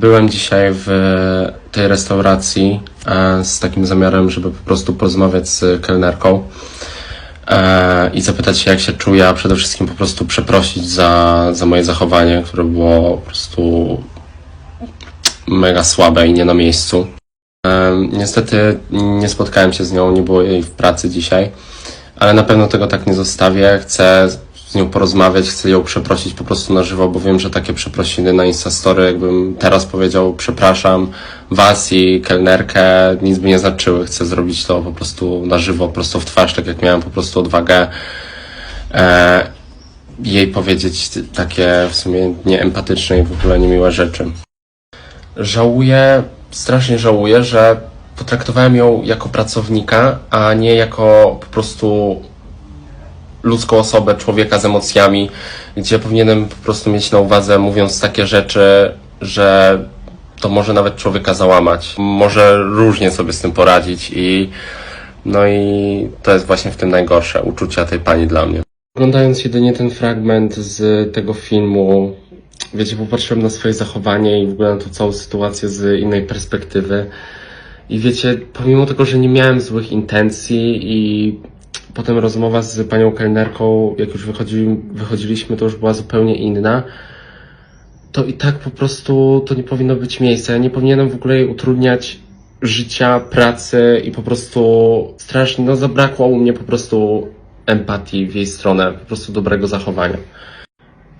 Byłem dzisiaj w tej restauracji e, z takim zamiarem, żeby po prostu porozmawiać z kelnerką e, i zapytać się, jak się czuje, a przede wszystkim po prostu przeprosić za, za moje zachowanie, które było po prostu mega słabe i nie na miejscu. E, niestety nie spotkałem się z nią, nie było jej w pracy dzisiaj, ale na pewno tego tak nie zostawię. Chcę z nią porozmawiać, chcę ją przeprosić po prostu na żywo, bo wiem, że takie przeprosiny na Instastory, jakbym teraz powiedział przepraszam was i kelnerkę, nic by nie znaczyły. Chcę zrobić to po prostu na żywo, prosto w twarz, tak jak miałem po prostu odwagę e, jej powiedzieć takie w sumie nieempatyczne i w ogóle niemiłe rzeczy. Żałuję, strasznie żałuję, że potraktowałem ją jako pracownika, a nie jako po prostu ludzką osobę, człowieka z emocjami, gdzie powinienem po prostu mieć na uwadze, mówiąc takie rzeczy, że to może nawet człowieka załamać. Może różnie sobie z tym poradzić i no i to jest właśnie w tym najgorsze, uczucia tej pani dla mnie. Oglądając jedynie ten fragment z tego filmu, wiecie, popatrzyłem na swoje zachowanie i w ogóle na tą całą sytuację z innej perspektywy. I wiecie, pomimo tego, że nie miałem złych intencji i potem rozmowa z panią kelnerką, jak już wychodzi, wychodziliśmy, to już była zupełnie inna, to i tak po prostu to nie powinno być miejsca. Ja nie powinienem w ogóle jej utrudniać życia, pracy i po prostu strasznie, no zabrakło u mnie po prostu empatii w jej stronę, po prostu dobrego zachowania.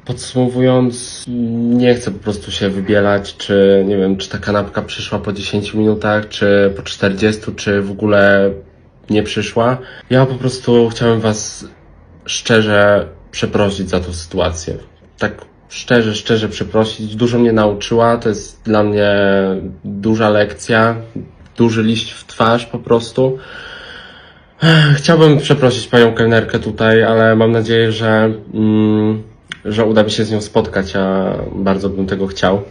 Podsumowując, nie chcę po prostu się wybielać, czy nie wiem, czy ta kanapka przyszła po 10 minutach, czy po 40, czy w ogóle nie przyszła. Ja po prostu chciałem Was szczerze przeprosić za tą sytuację. Tak szczerze, szczerze przeprosić. Dużo mnie nauczyła, to jest dla mnie duża lekcja, duży liść w twarz po prostu. Chciałbym przeprosić panią kelnerkę tutaj, ale mam nadzieję, że, mm, że uda mi się z nią spotkać, a bardzo bym tego chciał.